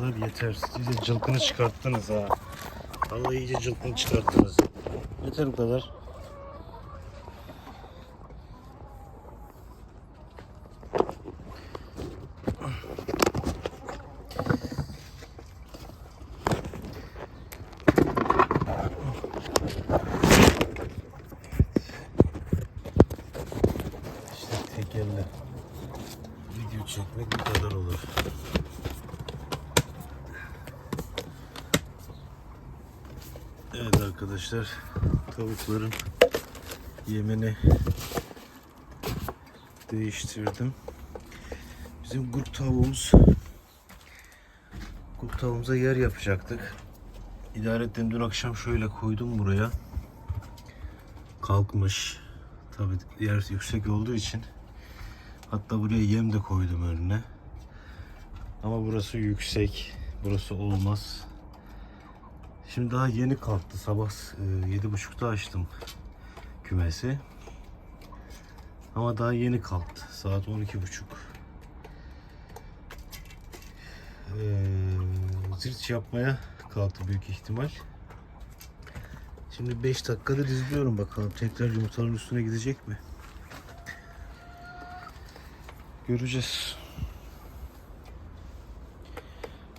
Kadar yeter. İyice cılkını çıkarttınız ha. Vallahi iyice cılkını çıkarttınız. Yeter bu kadar. İşte tek elle video çekmek bu kadar olur. Evet arkadaşlar tavukların yemini değiştirdim. Bizim kurt tavuğumuz kurt tavuğumuza yer yapacaktık. İdare ettim dün akşam şöyle koydum buraya. Kalkmış. Tabi yer yüksek olduğu için. Hatta buraya yem de koydum önüne. Ama burası yüksek. Burası olmaz. Şimdi daha yeni kalktı. Sabah e, yedi buçukta açtım kümesi. Ama daha yeni kalktı. Saat on iki buçuk. Ee, zirç yapmaya kalktı büyük ihtimal. Şimdi 5 dakikadır izliyorum bakalım tekrar yumurtaların üstüne gidecek mi? Göreceğiz.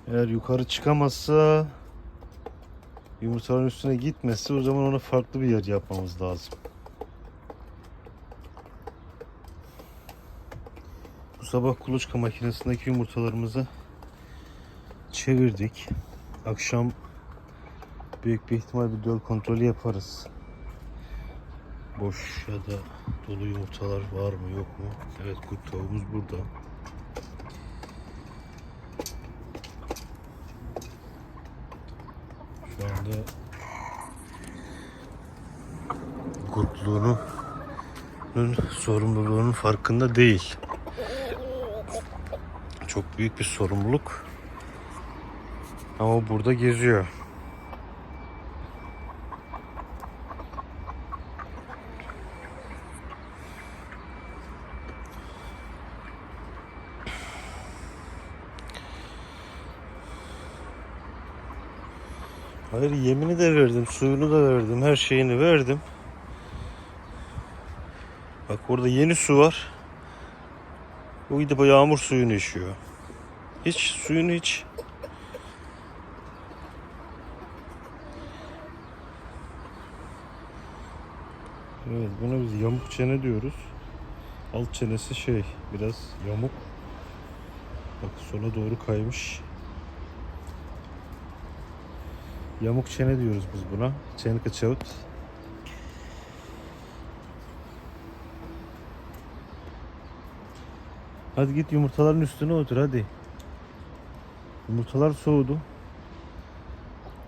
Eğer yukarı çıkamazsa yumurtaların üstüne gitmezse o zaman ona farklı bir yer yapmamız lazım. Bu sabah kuluçka makinesindeki yumurtalarımızı çevirdik. Akşam büyük bir ihtimal bir döl kontrolü yaparız. Boş ya da dolu yumurtalar var mı yok mu? Evet kurt tavuğumuz burada. Şu anda kurtluğunu sorumluluğunun farkında değil. Çok büyük bir sorumluluk. Ama burada geziyor. Hayır yemini de verdim, suyunu da verdim, her şeyini verdim. Bak orada yeni su var. O gidip o yağmur suyunu içiyor. Hiç suyunu iç. Evet buna biz yamuk çene diyoruz. Alt çenesi şey biraz yamuk. Bak sola doğru kaymış. Yamuk çene diyoruz biz buna. Çenka çavut. Hadi git yumurtaların üstüne otur hadi. Yumurtalar soğudu.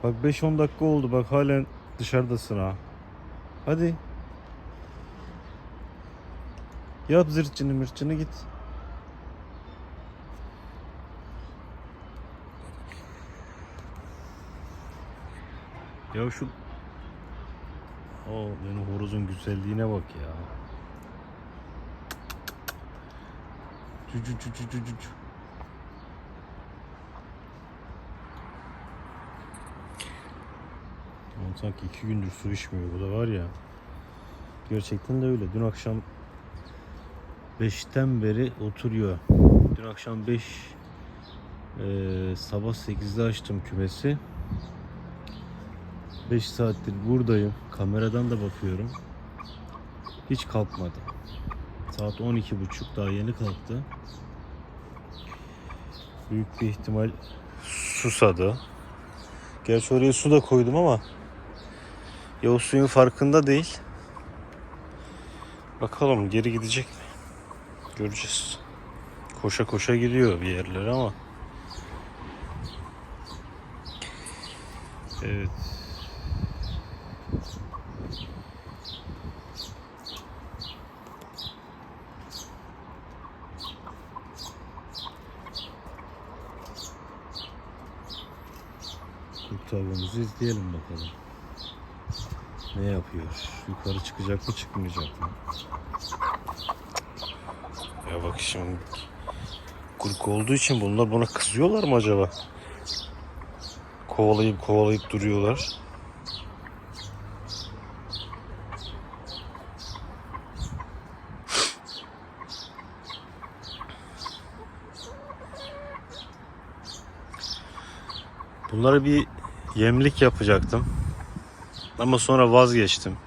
Bak 5-10 dakika oldu bak halen dışarıdasın ha. Hadi. Yap zırtçını mırçını git. Ya şu o benim horozun güzelliğine bak ya. Cü cü cü cü cü cü sanki iki gündür su içmiyor bu da var ya. Gerçekten de öyle. Dün akşam 5'ten beri oturuyor. Dün akşam 5 eee, sabah 8'de açtım kümesi. 5 saattir buradayım. Kameradan da bakıyorum. Hiç kalkmadı. Saat 12.30 daha yeni kalktı. Büyük bir ihtimal susadı. Gerçi oraya su da koydum ama ya o suyun farkında değil. Bakalım geri gidecek mi? Göreceğiz. Koşa koşa gidiyor bir yerlere ama. Evet. Kurt tavuğumuzu izleyelim bakalım. Ne yapıyor? Yukarı çıkacak mı çıkmayacak mı? Ya bak şimdi Kuruk olduğu için bunlar buna kızıyorlar mı acaba? Kovalayıp kovalayıp duruyorlar. Bunlara bir yemlik yapacaktım. Ama sonra vazgeçtim.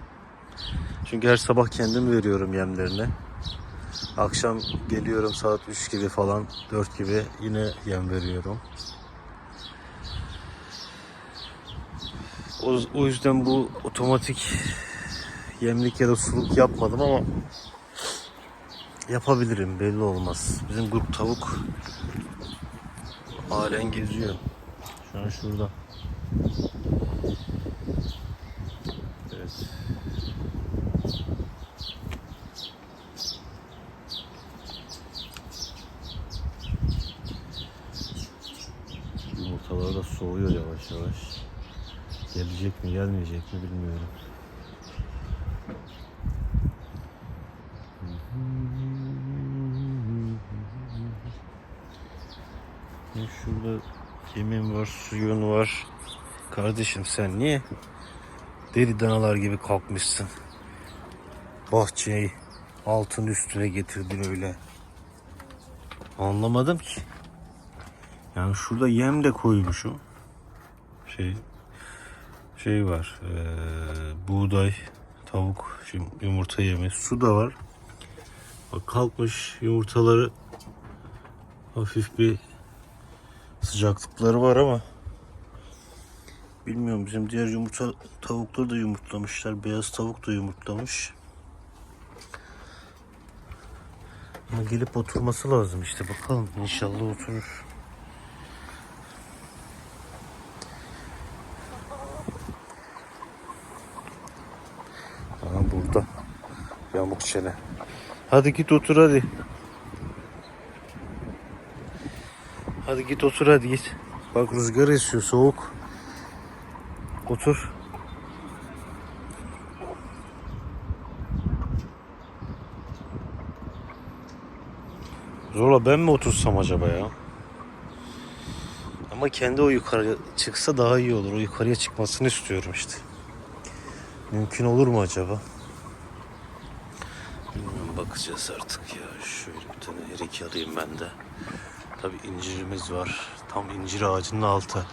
Çünkü her sabah kendim veriyorum yemlerini. Akşam geliyorum saat 3 gibi falan 4 gibi yine yem veriyorum. O, o yüzden bu otomatik yemlik ya da suluk yapmadım ama yapabilirim belli olmaz. Bizim grup tavuk halen geziyor. Şu an şurada. Evet. Yumurtalar da soğuyor yavaş yavaş. Gelecek mi gelmeyecek mi bilmiyorum. Şurada yemin var, suyun var. Kardeşim sen niye deli danalar gibi kalkmışsın? Bahçeyi altın üstüne getirdin öyle. Anlamadım ki. Yani şurada yem de koymuşum. Şey şey var. eee, buğday, tavuk, şimdi yumurta yemi, su da var. Bak kalkmış yumurtaları hafif bir sıcaklıkları var ama bilmiyorum bizim diğer yumurta tavukları da yumurtlamışlar. Beyaz tavuk da yumurtlamış. Ama gelip oturması lazım işte bakalım inşallah oturur. Aha burada. Yamuk çene. Hadi git otur hadi. Hadi git otur hadi git. Bak rüzgar esiyor soğuk. Otur. Zorla ben mi otursam acaba ya? Ama kendi o yukarıya çıksa daha iyi olur. O yukarıya çıkmasını istiyorum işte. Mümkün olur mu acaba? Bilmiyorum bakacağız artık ya. Şöyle bir tane erik alayım ben de. Tabi incirimiz var. Tam incir ağacının altı.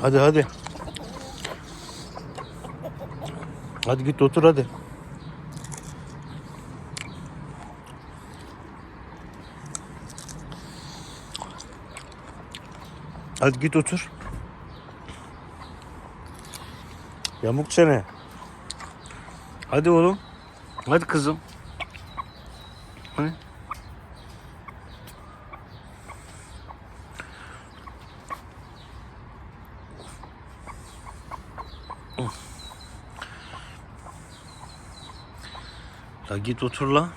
Hadi hadi. Hadi git otur hadi. Hadi git otur. Yamuk çene. Hadi oğlum. Hadi kızım. La git otur la.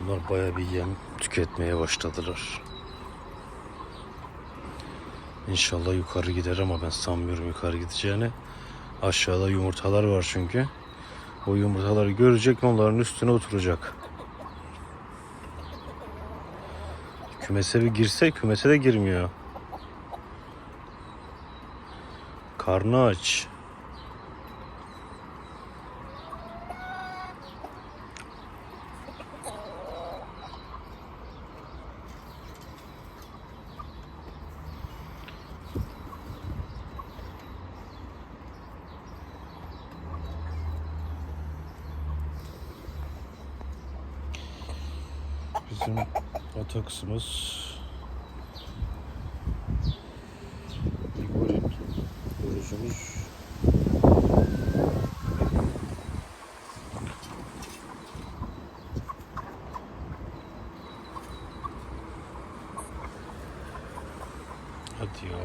Bunlar bayağı bir yem tüketmeye başladılar. İnşallah yukarı gider ama ben sanmıyorum yukarı gideceğini. Aşağıda yumurtalar var çünkü. O yumurtaları görecek onların üstüne oturacak. Kümese bir girse kümese de girmiyor. Karnı aç. Bizim ataksımız Igorin horozumuz Hadi ya.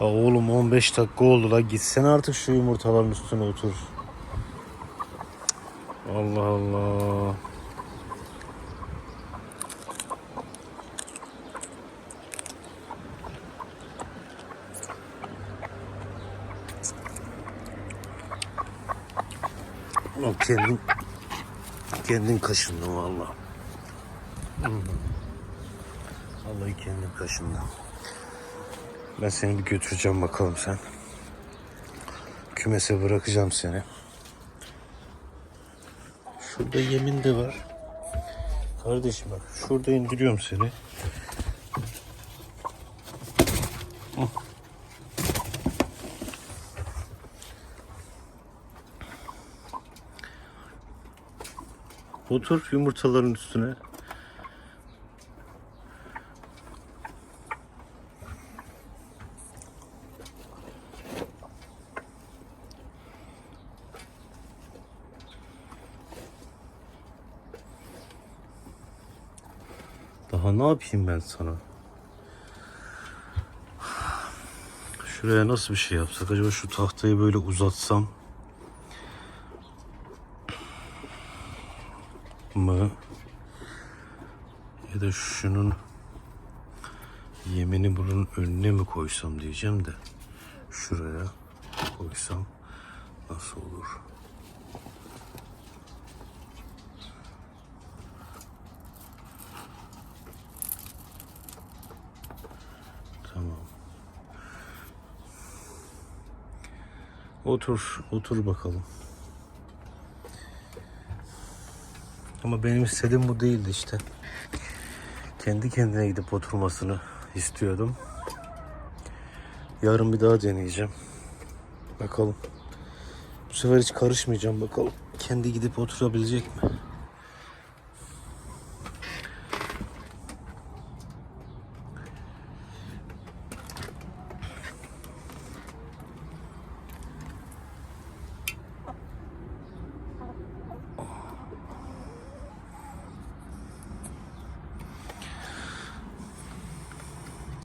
Ya oğlum 15 dakika oldu la gitsene artık şu yumurtaların üstüne otur. Allah Allah. Bak kendin kendin kaşındın valla. Vallahi kendin kaşındın. Ben seni bir götüreceğim bakalım sen. Kümese bırakacağım seni. Şurada yemin de var. Kardeşim bak şurada indiriyorum seni. Otur yumurtaların üstüne. Daha ne yapayım ben sana? Şuraya nasıl bir şey yapsak? Acaba şu tahtayı böyle uzatsam mı? Ya da şunun yemini bunun önüne mi koysam diyeceğim de şuraya koysam nasıl olur? Tamam. Otur, otur bakalım. Ama benim istediğim bu değildi işte. Kendi kendine gidip oturmasını istiyordum. Yarın bir daha deneyeceğim. Bakalım. Bu sefer hiç karışmayacağım bakalım. Kendi gidip oturabilecek mi?